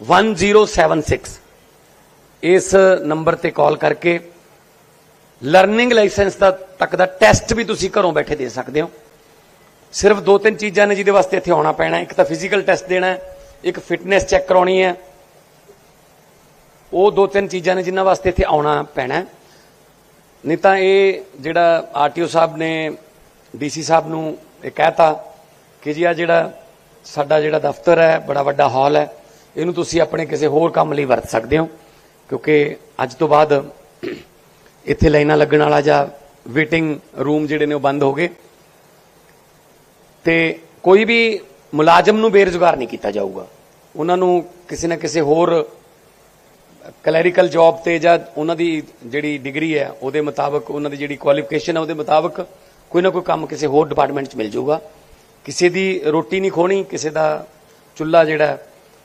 1076 ਇਸ ਨੰਬਰ ਤੇ ਕਾਲ ਕਰਕੇ ਲਰਨਿੰਗ ਲਾਇਸੈਂਸ ਦਾ ਤੱਕ ਦਾ ਟੈਸਟ ਵੀ ਤੁਸੀਂ ਘਰੋਂ ਬੈਠੇ ਦੇ ਸਕਦੇ ਹੋ। ਸਿਰਫ ਦੋ ਤਿੰਨ ਚੀਜ਼ਾਂ ਨੇ ਜਿਹਦੇ ਵਾਸਤੇ ਇੱਥੇ ਆਉਣਾ ਪੈਣਾ ਇੱਕ ਤਾਂ ਫਿਜ਼ੀਕਲ ਟੈਸਟ ਦੇਣਾ ਇੱਕ ਫਿਟਨੈਸ ਚੈੱਕ ਕਰਾਉਣੀ ਹੈ। ਉਹ ਦੋ ਤਿੰਨ ਚੀਜ਼ਾਂ ਨੇ ਜਿਨ੍ਹਾਂ ਵਾਸਤੇ ਇੱਥੇ ਆਉਣਾ ਪੈਣਾ ਨਹੀਂ ਤਾਂ ਇਹ ਜਿਹੜਾ ਆਰਟੀਓ ਸਾਹਿਬ ਨੇ, ਡੀਸੀ ਸਾਹਿਬ ਨੂੰ ਇਹ ਕਹਿਤਾ ਕਿ ਜੀ ਆ ਜਿਹੜਾ ਸਾਡਾ ਜਿਹੜਾ ਦਫ਼ਤਰ ਹੈ, ਬੜਾ ਵੱਡਾ ਹਾਲ ਹੈ। ਇਹਨੂੰ ਤੁਸੀਂ ਆਪਣੇ ਕਿਸੇ ਹੋਰ ਕੰਮ ਲਈ ਵਰਤ ਸਕਦੇ ਹੋ, ਕਿਉਂਕਿ ਅੱਜ ਤੋਂ ਬਾਅਦ ਇੱਥੇ ਲਾਈਨਾਂ ਲੱਗਣ ਵਾਲਾ ਜਾਂ ਵੇਟਿੰਗ ਰੂਮ ਜਿਹੜੇ ਨੇ ਉਹ ਬੰਦ ਹੋ ਗਏ। ਤੇ ਕੋਈ ਵੀ ਮੁਲਾਜ਼ਮ ਨੂੰ ਬੇਰੁਜ਼ਗਾਰ ਨਹੀਂ ਕੀਤਾ ਜਾਊਗਾ। ਉਹਨਾਂ ਨੂੰ ਕਿਸੇ ਨਾ ਕਿਸੇ ਹੋਰ ਕਲੈਰੀਕਲ ਜੌਬ ਤੇ ਜਾਂ ਉਹਨਾਂ ਦੀ ਜਿਹੜੀ ਡਿਗਰੀ ਹੈ, ਉਹਦੇ ਮੁਤਾਬਕ, ਉਹਨਾਂ ਦੀ ਜਿਹੜੀ ਕੁਆਲੀਫਿਕੇਸ਼ਨ ਹੈ, ਉਹਦੇ ਮੁਤਾਬਕ ਕੋਈ ਨਾ ਕੋਈ ਕੰਮ ਕਿਸੇ ਹੋਰ ਡਿਪਾਰਟਮੈਂਟ 'ਚ ਮਿਲ ਜਾਊਗਾ। ਕਿਸੇ ਦੀ ਰੋਟੀ ਨਹੀਂ ਖੋਣੀ, ਕਿਸੇ ਦਾ ਚੁੱਲ੍ਹਾ ਜਿਹੜਾ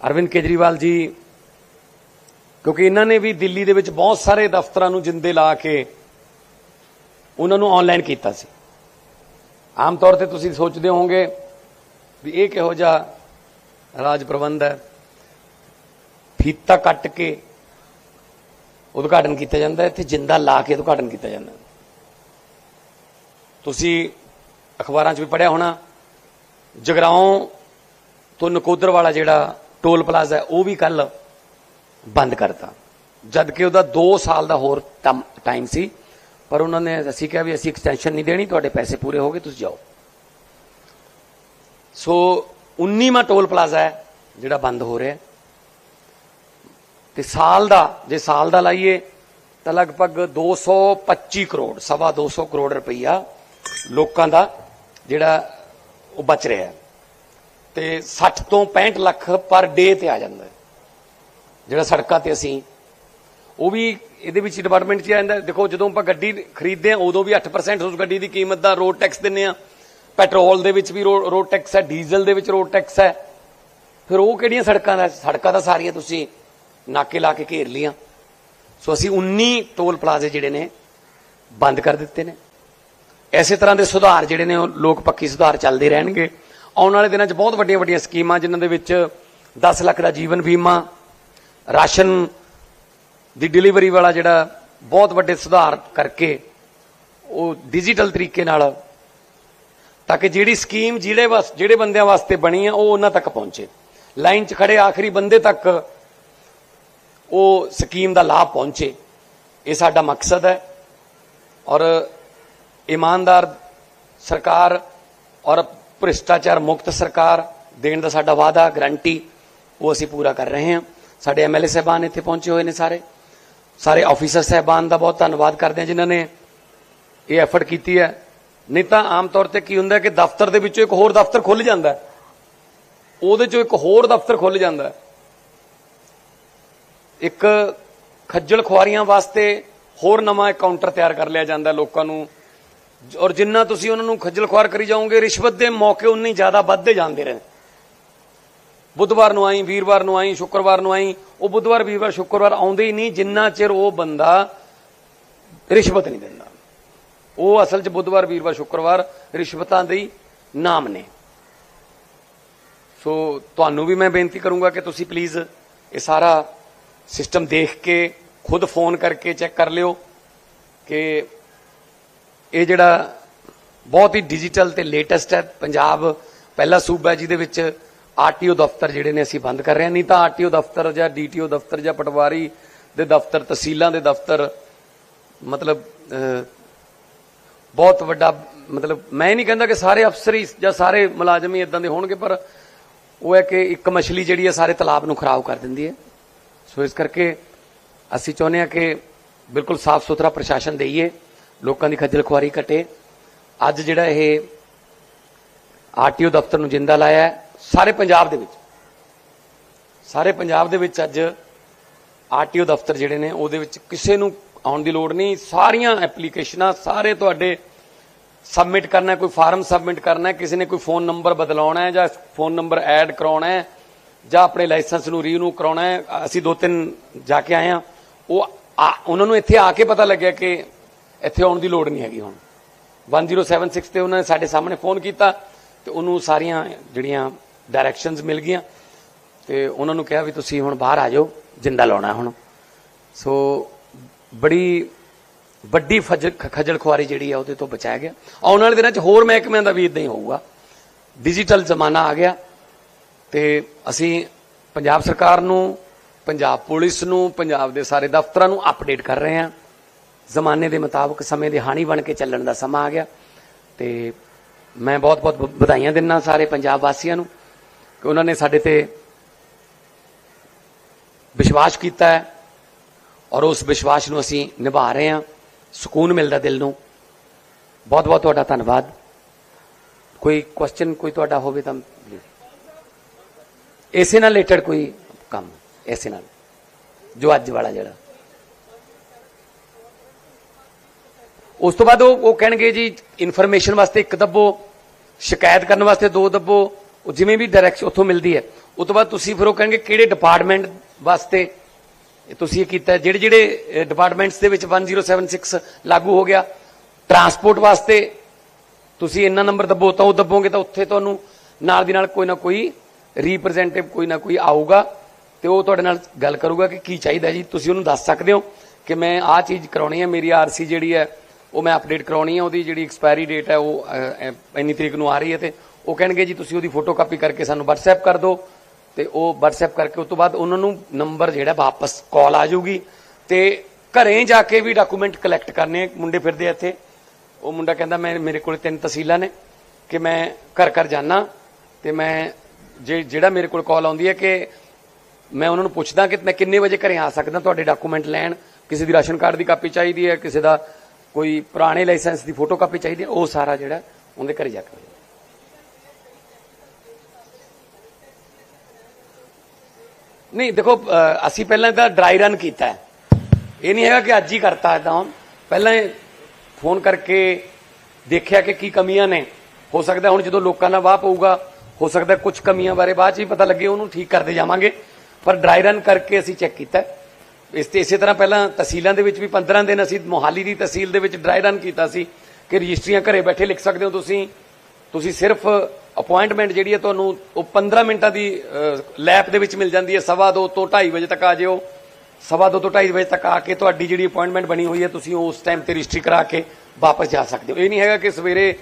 ਅਰਵਿੰਦ ਕੇਜਰੀਵਾਲ ਜੀ, ਕਿਉਂਕਿ ਇਹਨਾਂ ਨੇ ਵੀ ਦਿੱਲੀ ਦੇ ਵਿੱਚ ਬਹੁਤ ਸਾਰੇ ਦਫ਼ਤਰਾਂ ਨੂੰ ਜਿੰਦੇ ਲਾ ਕੇ ਉਹਨਾਂ ਨੂੰ ਆਨਲਾਈਨ ਕੀਤਾ ਸੀ। ਆਮ ਤੌਰ ਤੇ ਤੁਸੀਂ ਸੋਚਦੇ ਹੋਵੋਗੇ ਵੀ ਇਹ ਕਿਹੋ ਜਿਹਾ ਰਾਜ ਪ੍ਰਬੰਧ ਹੈ। ਫੀਤਾ ਕੱਟ ਕੇ ਉਦਘਾਟਨ ਕੀਤਾ ਜਾਂਦਾ ਇੱਥੇ ਜਿੰਦਾ ਲਾ ਕੇ ਉਦਘਾਟਨ ਕੀਤਾ ਜਾਂਦਾ ਤੁਸੀਂ ਅਖਬਾਰਾਂ 'ਚ ਵੀ ਪੜਿਆ ਹੋਣਾ, ਜਗਰਾਉਂ ਤੋਂ ਨਕੋਦਰ ਵਾਲਾ ਜਿਹੜਾ ਟੋਲ ਪਲਾਜ਼ਾ ਉਹ ਵੀ ਕੱਲ ਬੰਦ ਕਰਤਾ। ਜਦ ਕਿ ਉਹਦਾ 2 ਸਾਲ ਦਾ ਹੋਰ ਟਾਈਮ ਸੀ, ਪਰ ਉਹਨਾਂ ਨੇ ਅਸੀਂ ਕਿਹਾ ਵੀ ਅਸੀਂ ਐਕਸਟੈਂਸ਼ਨ ਨਹੀਂ ਦੇਣੀ, ਤੁਹਾਡੇ ਪੈਸੇ ਪੂਰੇ ਹੋ ਗਏ, ਤੁਸੀਂ ਜਾਓ। ਸੋ 19ਵਾਂ ਟੋਲ ਪਲਾਜ਼ਾ ਹੈ, ਜਿਹੜਾ ਬੰਦ ਹੋ ਰਿਹਾ ਹੈ। ਤੇ ਸਾਲ ਦਾ, ਜੇ ਸਾਲ ਦਾ ਲਾਈਏ, ਤਾਂ ਲਗਭਗ 225 ਕਰੋੜ, ਸਵਾ 200 ਕਰੋੜ ਰੁਪਈਆ ਲੋਕਾਂ ਦਾ ਜਿਹੜਾ ਉਹ ਬਚ ਰਿਹਾ ਹੈ। ਤੇ 60 ਤੋਂ 65 ਲੱਖ ਪਰ ਡੇ ਤੇ ਆ ਜਾਂਦਾ ਜਿਹੜਾ ਸੜਕਾਂ ਤੇ ਅਸੀਂ, ਉਹ ਵੀ ਇਹਦੇ ਵਿੱਚ ਡਿਪਾਰਟਮੈਂਟ 'ਚ ਆ ਜਾਂਦਾ ਦੇਖੋ, ਜਦੋਂ ਆਪਾਂ ਗੱਡੀ ਖਰੀਦਦੇ ਆ ਉਦੋਂ ਵੀ 8% ਉਸ ਗੱਡੀ ਦੀ ਕੀਮਤ ਦਾ ਰੋਡ ਟੈਕਸ ਦਿੰਨੇ ਆ ਪੈਟਰੋਲ ਦੇ ਵਿੱਚ ਵੀ ਰੋਡ ਟੈਕਸ ਹੈ ਡੀਜ਼ਲ ਦੇ ਵਿੱਚ ਰੋਡ ਟੈਕਸ ਹੈ। ਫਿਰ ਉਹ ਕਿਹੜੀਆਂ ਸੜਕਾਂ ਦਾ, ਸੜਕਾਂ ਤਾਂ ਸਾਰੀਆਂ ਤੁਸੀਂ ਨਾਕੇ ਲਾ ਕੇ ਘੇਰ ਲੀਆਂ ਸੋ ਅਸੀਂ 19 ਟੋਲ ਪਲਾਜ਼ੇ ਜਿਹੜੇ ਨੇ, ਬੰਦ ਕਰ ਦਿੱਤੇ ਨੇ। ਐਸੇ ਤਰ੍ਹਾਂ ਦੇ ਸੁਧਾਰ ਜਿਹੜੇ ਨੇ, ਉਹ ਲੋਕ ਪੱਕੀ ਸੁਧਾਰ ਚੱਲਦੇ ਰਹਿਣਗੇ। ਆਉਣ ਵਾਲੇ ਦਿਨਾਂ 'ਚ ਬਹੁਤ ਵੱਡੀਆਂ ਵੱਡੀਆਂ ਸਕੀਮਾਂ, ਜਿਨ੍ਹਾਂ ਦੇ ਵਿੱਚ 10 ਲੱਖ ਦਾ ਜੀਵਨ ਬੀਮਾ, ਰਾਸ਼ਨ ਦੀ ਡਿਲੀਵਰੀ ਵਾਲਾ ਜਿਹੜਾ ਬਹੁਤ ਵੱਡੇ ਸੁਧਾਰ ਕਰਕੇ ਉਹ ਡਿਜੀਟਲ ਤਰੀਕੇ ਨਾਲ ਤਾਂ ਕਿ ਜਿਹੜੀ ਸਕੀਮ ਜਿਹੜੇ ਵਾਸ, ਜਿਹੜੇ ਬੰਦਿਆਂ ਵਾਸਤੇ ਬਣੀ ਹੈ ਉਹ ਉਹਨਾਂ ਤੱਕ ਪਹੁੰਚੇ। ਲਾਈਨ 'ਚ ਖੜੇ ਆਖਰੀ ਬੰਦੇ ਤੱਕ ਉਹ ਸਕੀਮ ਦਾ ਲਾਭ ਪਹੁੰਚੇ। ਇਹ ਸਾਡਾ ਮਕਸਦ ਹੈ ਔਰ ਇਮਾਨਦਾਰ ਸਰਕਾਰ ਔਰ ਭ੍ਰਿਸ਼ਟਾਚਾਰ ਮੁਕਤ ਸਰਕਾਰ ਦੇਣ ਦਾ ਸਾਡਾ ਵਾਅਦਾ ਗਰੰਟੀ ਉਹ ਅਸੀਂ ਪੂਰਾ ਕਰ ਰਹੇ ਹਾਂ। ਸਾਡੇ ਐਮਐਲਏ ਸਾਹਿਬਾਨ ਇੱਥੇ ਪਹੁੰਚੇ ਹੋਏ ਨੇ ਸਾਰੇ। ਸਾਰੇ ਆਫੀਸਰ ਸਾਹਿਬਾਨ ਦਾ ਬਹੁਤ ਧੰਨਵਾਦ ਕਰਦੇ ਹਾਂ ਜਿਨ੍ਹਾਂ ਨੇ ਇਹ ਐਫਰਟ ਕੀਤੀ ਹੈ। ਨਹੀਂ ਤਾਂ ਆਮ ਤੌਰ ਤੇ ਕੀ ਹੁੰਦਾ ਕਿ ਦਫ਼ਤਰ ਦੇ ਵਿੱਚੋਂ ਇੱਕ ਹੋਰ ਦਫ਼ਤਰ ਖੁੱਲ ਜਾਂਦਾ ਉਹਦੇ ਚੋਂ ਇੱਕ ਹੋਰ ਦਫ਼ਤਰ ਖੁੱਲ ਜਾਂਦਾ ਇੱਕ ਖੱਜਲ ਖੁਆਰੀਆਂ ਵਾਸਤੇ ਹੋਰ ਨਵਾਂ ਕਾਊਂਟਰ ਤਿਆਰ ਕਰ ਲਿਆ ਜਾਂਦਾ ਲੋਕਾਂ ਨੂੰ। ਔਰ ਜਿੰਨਾ ਤੁਸੀਂ ਉਹਨਾਂ ਨੂੰ ਖੱਜਲ ਖੁਆਰ ਕਰੀ ਜਾਓਗੇ, ਰਿਸ਼ਵਤ ਦੇ ਮੌਕੇ ਉਨੇ ਜ਼ਿਆਦਾ ਵੱਧਦੇ ਜਾਂਦੇ ਰਹੇ। ਬੁੱਧਵਾਰ ਨੂੰ ਆਈ, ਵੀਰਵਾਰ ਨੂੰ ਆਈ, ਸ਼ੁੱਕਰਵਾਰ ਨੂੰ ਆਈ, ਉਹ ਬੁੱਧਵਾਰ, ਵੀਰਵਾਰ, ਸ਼ੁੱਕਰਵਾਰ ਆਉਂਦੇ ਹੀ ਨਹੀਂ, ਜਿੰਨਾ ਚਿਰ ਉਹ ਬੰਦਾ ਰਿਸ਼ਵਤ ਨਹੀਂ ਦਿੰਦਾ। ਉਹ ਅਸਲ 'ਚ ਬੁੱਧਵਾਰ, ਵੀਰਵਾਰ, ਸ਼ੁੱਕਰਵਾਰ ਰਿਸ਼ਵਤਾਂ ਦੇ ਨਾਮ ਨੇ। ਸੋ ਤੁਹਾਨੂੰ ਵੀ ਮੈਂ ਬੇਨਤੀ ਕਰੂੰਗਾ ਕਿ ਤੁਸੀਂ ਪਲੀਜ਼ ਇਹ ਸਾਰਾ ਸਿਸਟਮ ਦੇਖ ਕੇ, ਖੁਦ ਫੋਨ ਕਰਕੇ ਚੈੱਕ ਕਰ ਲਿਓ ਕਿ ਇਹ ਜਿਹੜਾ ਬਹੁਤ ਹੀ ਡਿਜੀਟਲ ਤੇ ਲੇਟੈਸਟ ਹੈ, ਪੰਜਾਬ ਪਹਿਲਾ ਸੂਬਾ ਜਿਹਦੇ ਵਿੱਚ ਆਰਟੀਓ ਦਫ਼ਤਰ ਜਿਹੜੇ ਨੇ ਅਸੀਂ ਬੰਦ ਕਰ ਰਹੇ ਹਾਂ। ਨਹੀਂ ਤਾਂ ਆਰਟੀਓ ਦਫ਼ਤਰ ਜਾਂ ਡੀਟੀਓ ਦਫ਼ਤਰ ਜਾਂ ਪਟਵਾਰੀ ਦੇ ਦਫ਼ਤਰ, ਤਹਿਸੀਲਾਂ ਦੇ ਦਫ਼ਤਰ, ਮਤਲਬ ਬਹੁਤ ਵੱਡਾ, ਮਤਲਬ, ਮੈਂ ਨਹੀਂ ਕਹਿੰਦਾ ਕਿ ਸਾਰੇ ਅਫਸਰ ਹੀ ਜਾਂ ਸਾਰੇ ਮੁਲਾਜ਼ਮ ਹੀ ਇਦਾਂ ਦੇ ਹੋਣਗੇ, ਪਰ ਉਹ ਹੈ ਕਿ ਇੱਕ ਮਛਲੀ ਜਿਹੜੀ ਹੈ ਸਾਰੇ ਤਲਾਬ ਨੂੰ ਖਰਾਬ ਕਰ ਦਿੰਦੀ ਹੈ। ਸੋ ਇਸ ਕਰਕੇ ਅਸੀਂ ਚਾਹੁੰਦੇ ਹਾਂ ਕਿ ਬਿਲਕੁਲ ਸਾਫ਼ ਸੁਥਰਾ ਪ੍ਰਸ਼ਾਸਨ ਦੇਈਏ। ਲੋਕਾਂ ਦੀ ਖੱਜਲ ਖੁਆਰੀ ਘਟੇ। ਅੱਜ ਜਿਹੜਾ ਇਹ ਆਰਟੀਓ ਦਫ਼ਤਰ ਨੂੰ ਜਿੰਦਾ ਲਾਇਆ ਸਾਰੇ ਪੰਜਾਬ ਦੇ ਵਿੱਚ। ਸਾਰੇ ਪੰਜਾਬ ਦੇ ਵਿੱਚ ਅੱਜ ਆਰਟੀਓ ਦਫ਼ਤਰ ਜਿਹੜੇ ਨੇ, ਉਹਦੇ ਵਿੱਚ ਕਿਸੇ ਨੂੰ ਆਉਣ ਦੀ ਲੋੜ ਨਹੀਂ। ਸਾਰੀਆਂ ਐਪਲੀਕੇਸ਼ਨਾਂ ਸਾਰੇ ਤੁਹਾਡੇ ਸਬਮਿਟ ਕਰਨਾ ਕੋਈ ਫਾਰਮ ਸਬਮਿਟ ਕਰਨਾ ਕਿਸੇ ਨੇ ਕੋਈ ਫੋਨ ਨੰਬਰ ਬਦਲਾਉਣਾ ਹੈ ਜਾਂ ਫੋਨ ਨੰਬਰ ਐਡ ਕਰਾਉਣਾ ਹੈ ਜਾਂ ਆਪਣੇ ਲਾਇਸੈਂਸ ਨੂੰ ਰੀਨਿਊ ਕਰਾਉਣਾ ਹੈ। ਅਸੀਂ ਦੋ ਤਿੰਨ ਜਾ ਕੇ ਆਏ ਆ ਉਹ ਆ- ਉਹਨਾਂ ਨੂੰ ਇੱਥੇ ਆ ਕੇ ਪਤਾ ਲੱਗਿਆ ਕਿ ਇੱਥੇ ਆਉਣ ਦੀ ਲੋੜ ਨਹੀਂ ਹੈਗੀ ਹੁਣ। 1076 ਤੇ ਉਹਨਾਂ ਨੇ ਸਾਡੇ ਸਾਹਮਣੇ ਫੋਨ ਕੀਤਾ ਤੇ ਉਹਨੂੰ ਸਾਰੀਆਂ ਜਿਹੜੀਆਂ ਡਾਇਰੈਕਸ਼ਨਸ ਮਿਲ ਗਈਆਂ ਤੇ ਉਹਨਾਂ ਨੂੰ ਕਿਹਾ ਵੀ ਤੁਸੀਂ ਹੁਣ ਬਾਹਰ ਆ ਜਾਓ, ਜਿੰਦਾ ਲਾਉਣਾ ਹੁਣ। ਸੋ ਬੜੀ, ਵੱਡੀ ਫਜ- ਖੱਜਲ ਖੁਆਰੀ ਜਿਹੜੀ ਆ ਉਹਦੇ ਤੋਂ ਬਚਾਇਆ ਗਿਆ। ਆਉਣ ਵਾਲੇ ਦਿਨਾਂ 'ਚ ਹੋਰ ਮਹਿਕਮਿਆਂ ਦਾ ਵੀ ਇਦਾਂ ਹੀ ਹੋਊਗਾ। ਡਿਜੀਟਲ ਜ਼ਮਾਨਾ ਆ ਗਿਆ ਤੇ ਅਸੀਂ ਪੰਜਾਬ ਸਰਕਾਰ ਨੂੰ, ਪੰਜਾਬ ਪੁਲਿਸ ਨੂੰ, ਪੰਜਾਬ ਦੇ ਸਾਰੇ ਦਫ਼ਤਰਾਂ ਨੂੰ ਅਪਡੇਟ ਕਰ ਰਹੇ ਹਾਂ। ਜ਼ਮਾਨੇ ਦੇ ਮੁਤਾਬਕ ਸਮੇਂ ਦੇ ਹਾਣੀ ਬਣ ਕੇ ਚੱਲਣ ਦਾ ਸਮਾਂ ਆ ਗਿਆ ਤੇ ਮੈਂ ਬਹੁਤ-ਬਹੁਤ ਵਧਾਈਆਂ ਦਿੰਦਾ ਸਾਰੇ ਪੰਜਾਬ ਵਾਸੀਆਂ ਨੂੰ ਕਿ ਉਹਨਾਂ ਨੇ ਸਾਡੇ ਤੇ ਵਿਸ਼ਵਾਸ ਕੀਤਾ ਹੈ ਔਰ ਉਸ ਵਿਸ਼ਵਾਸ ਨੂੰ ਅਸੀਂ ਨਿਭਾ ਰਹੇ ਹਾਂ, ਸਕੂਨ ਮਿਲਦਾ ਦਿਲ ਨੂੰ। ਬਹੁਤ ਬਹੁਤ ਤੁਹਾਡਾ ਧੰਨਵਾਦ। ਕੋਈ ਕੁਐਸਚਨ ਕੋਈ ਤੁਹਾਡਾ ਹੋਵੇ ਤਾਂ ਇਸੇ ਨਾਲ ਰਿਲੇਟਡ ਕੋਈ ਕੰਮ, ਇਸੇ ਨਾਲ, ਜੋ ਅੱਜ ਵਾਲਾ ਜਿਹੜਾ। ਉਸ ਤੋਂ ਬਾਅਦ ਉਹ ਉਹ ਕਹਿਣਗੇ ਜੀ ਇਨਫੋਰਮੇਸ਼ਨ ਵਾਸਤੇ ਇੱਕ ਦੱਬੋ, ਸ਼ਿਕਾਇਤ ਕਰਨ ਵਾਸਤੇ ਦੋ ਦੱਬੋ, ਉਹ ਜਿਵੇਂ ਵੀ ਡਾਇਰੈਕਸ਼ਨ ਉੱਥੋਂ ਮਿਲਦੀ ਹੈ। ਉਸ ਤੋਂ ਬਾਅਦ ਤੁਸੀਂ ਫਿਰ ਉਹ ਕਹਿਣਗੇ ਕਿਹੜੇ ਡਿਪਾਰਟਮੈਂਟ ਵਾਸਤੇ ਤੁਸੀਂ ਇਹ ਕੀਤਾ ਜਿਹੜੇ ਜਿਹੜੇ ਡਿਪਾਰਟਮੈਂਟਸ ਦੇ ਵਿੱਚ 1076 ਲਾਗੂ ਹੋ ਗਿਆ ਟਰਾਂਸਪੋਰਟ ਵਾਸਤੇ ਤੁਸੀਂ ਇੰਨਾ ਨੰਬਰ ਦੱਬੋ, ਤਾਂ ਉਹ ਦੱਬੋਗੇ ਤਾਂ ਉੱਥੇ ਤੁਹਾਨੂੰ ਨਾਲ ਦੀ ਨਾਲ ਕੋਈ ਨਾ ਕੋਈ ਰਿਪਰੈਜ਼ੈਂਟੇਟਿਵ ਕੋਈ ਨਾ ਕੋਈ ਆਊਗਾ ਤੇ ਉਹ ਤੁਹਾਡੇ ਨਾਲ ਗੱਲ ਕਰੂਗਾ ਕਿ ਕੀ ਚਾਹੀਦਾ ਜੀ। ਤੁਸੀਂ ਉਹਨੂੰ ਦੱਸ ਸਕਦੇ ਹੋ ਕਿ ਮੈਂ ਆਹ ਚੀਜ਼ ਕਰਾਉਣੀ ਹੈ, ਮੇਰੀ ਆਰਸੀ ਜਿਹੜੀ ਹੈ ਉਹ ਮੈਂ ਅਪਡੇਟ ਕਰਾਉਣੀ ਹੈ ਉਹਦੀ ਜਿਹੜੀ ਐਕਸਪਾਇਰੀ ਡੇਟ ਹੈ ਉਹ ਇੰਨੀ ਤਰੀਕ ਨੂੰ ਆ ਰਹੀ ਹੈ ਤੇ ਉਹ ਕਹਿਣਗੇ ਜੀ, ਤੁਸੀਂ ਉਹਦੀ ਫੋਟੋ ਕਾਪੀ ਕਰਕੇ ਸਾਨੂੰ WhatsApp ਕਰ ਦਿਓ ਤੇ ਉਹ WhatsApp ਕਰਕੇ ਉਸ ਤੋਂ ਬਾਅਦ ਉਹਨਾਂ ਨੂੰ ਨੰਬਰ ਜਿਹੜਾ ਵਾਪਸ ਕਾਲ ਆ ਜਾਊਗੀ ਤੇ ਘਰੇ ਜਾ ਕੇ ਵੀ ਡਾਕੂਮੈਂਟ ਕਲੈਕਟ ਕਰਨੇ ਮੁੰਡੇ ਫਿਰਦੇ ਇੱਥੇ। ਉਹ ਮੁੰਡਾ ਕਹਿੰਦਾ, ਮੈਂ, ਮੇਰੇ ਕੋਲ ਤਿੰਨ ਤਹਿਸੀਲਾਂ ਨੇ ਕਿ ਮੈਂ ਘਰ ਘਰ ਜਾਣਾ ਤੇ ਮੈਂ ਜੇ, ਜਿਹੜਾ ਮੇਰੇ ਕੋਲ ਕਾਲ ਆਉਂਦੀ ਹੈ ਕਿ ਮੈਂ ਉਹਨਾਂ ਨੂੰ ਪੁੱਛਦਾ ਕਿ ਮੈਂ ਕਿੰਨੇ ਵਜੇ ਘਰੇ ਆ ਸਕਦਾ, ਤੁਹਾਡੇ ਡਾਕੂਮੈਂਟ ਲੈਣ, ਕਿਸੇ ਦੀ ਰਾਸ਼ਨ ਕਾਰਡ ਦੀ ਕਾਪੀ ਚਾਹੀਦੀ ਹੈ, ਕਿਸੇ ਦਾ ਕੋਈ ਪੁਰਾਣੇ ਲਾਇਸੈਂਸ ਦੀ ਫੋਟੋ ਕਾਪੀ ਚਾਹੀਦੀ ਹੈ, ਉਹ ਸਾਰਾ ਜਿਹੜਾ ਉਹਦੇ ਘਰੇ ਜਾ ਕੇ ਨਹੀਂ, ਦੇਖੋ ਅਸੀਂ ਪਹਿਲਾਂ ਤਾਂ ਡਰਾਈ ਰਨ ਕੀਤਾ ਇਹ ਨਹੀਂ ਹੈਗਾ ਕਿ ਅੱਜ ਹੀ ਕਰਤਾ ਇਦਾਂ ਪਹਿਲਾਂ ਫੋਨ ਕਰਕੇ ਦੇਖਿਆ ਕਿ ਕੀ ਕਮੀਆਂ ਨੇ। ਹੋ ਸਕਦਾ ਹੁਣ ਜਦੋਂ ਲੋਕਾਂ ਨਾਲ ਵਾਹ ਪਊਗਾ, ਹੋ ਸਕਦਾ ਕੁਝ ਕਮੀਆਂ ਬਾਰੇ ਬਾਅਦ ਚ ਵੀ ਪਤਾ ਲੱਗੇ, ਉਹਨੂੰ ਠੀਕ ਕਰਦੇ ਜਾਵਾਂਗੇ। ਪਰ ਡਰਾਈ ਰਨ ਕਰਕੇ ਅਸੀਂ ਚੈੱਕ ਕੀਤਾ ਇਸ ਤੇ ਇਸੇ ਤਰ੍ਹਾਂ ਪਹਿਲਾਂ ਤਹਿਸੀਲਾਂ ਦੇ ਵਿੱਚ ਵੀ 15 ਦਿਨ ਅਸੀਂ ਮੋਹਾਲੀ ਦੀ ਤਹਿਸੀਲ ਦੇ ਵਿੱਚ ਡਰਾਈ ਰਨ ਕੀਤਾ ਸੀ ਕਿ ਰਜਿਸਟਰੀਆਂ ਘਰੇ ਬੈਠੇ ਲਿਖ ਸਕਦੇ ਹੋ ਤੁਸੀਂ। ਤੁਸੀਂ ਸਿਰਫ ਅਪਾਇੰਟਮੈਂਟ ਜਿਹੜੀ ਹੈ ਤੁਹਾਨੂੰ ਉਹ 15 ਮਿੰਟਾਂ ਦੀ ਲੈਬ ਦੇ ਵਿੱਚ ਮਿਲ ਜਾਂਦੀ ਹੈ। ਸਵਾ ਦੋ ਤੋਂ 2:30 ਵਜੇ ਤੱਕ ਆ ਜਿਓ। ਸਵਾ ਦੋ ਤੋਂ 2:30 ਵਜੇ ਤੱਕ ਆ ਕੇ ਤੁਹਾਡੀ ਜਿਹੜੀ ਅਪਾਇੰਟਮੈਂਟ ਬਣੀ ਹੋਈ ਹੈ, ਤੁਸੀਂ ਉਸ ਟਾਈਮ ਤੇ ਰਜਿਸਟਰੀ ਕਰਾ ਕੇ ਵਾਪਸ ਜਾ ਸਕਦੇ ਹੋ। ਇਹ ਨਹੀਂ ਹੈਗਾ ਕਿ ਸਵੇਰੇ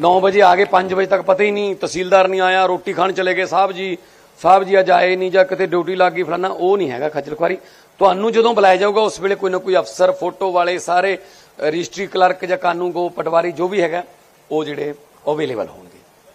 9 ਵਜੇ ਆ ਗਏ 5 ਵਜੇ ਤੱਕ ਪਤਾ ਹੀ ਨਹੀਂ, ਤਹਿਸੀਲਦਾਰ ਨਹੀਂ ਆਇਆ, ਰੋਟੀ ਖਾਣ ਚਲੇ ਗਏ, ਸਾਹਿਬ ਜੀ ਸਾਹਿਬ ਜੀ ਅੱਜ ਆਏ ਨਹੀਂ ਜਾਂ ਕਿਤੇ ਡਿਊਟੀ ਲੱਗ ਗਈ, ਫਲਾਨਾ, ਉਹ ਨਹੀਂ ਹੈਗਾ ਖੱਜਲ ਖੁਆਰੀ। ਤੁਹਾਨੂੰ ਜਦੋਂ ਬੁਲਾਇਆ ਜਾਊਗਾ, ਉਸ ਵੇਲੇ ਕੋਈ ਨਾ ਕੋਈ ਅਫਸਰ, ਫੋਟੋ ਵਾਲੇ, ਸਾਰੇ ਰਜਿਸਟਰੀ ਕਲਰਕ ਜਾਂ ਕਾਨੂੰਗੋ ਪਟਵਾਰੀ ਜੋ ਵੀ ਹੈਗਾ, ਉਹ ਜਿਹੜੇ ਅਵੇਲੇਬਲ ਹੋਣਗੇ।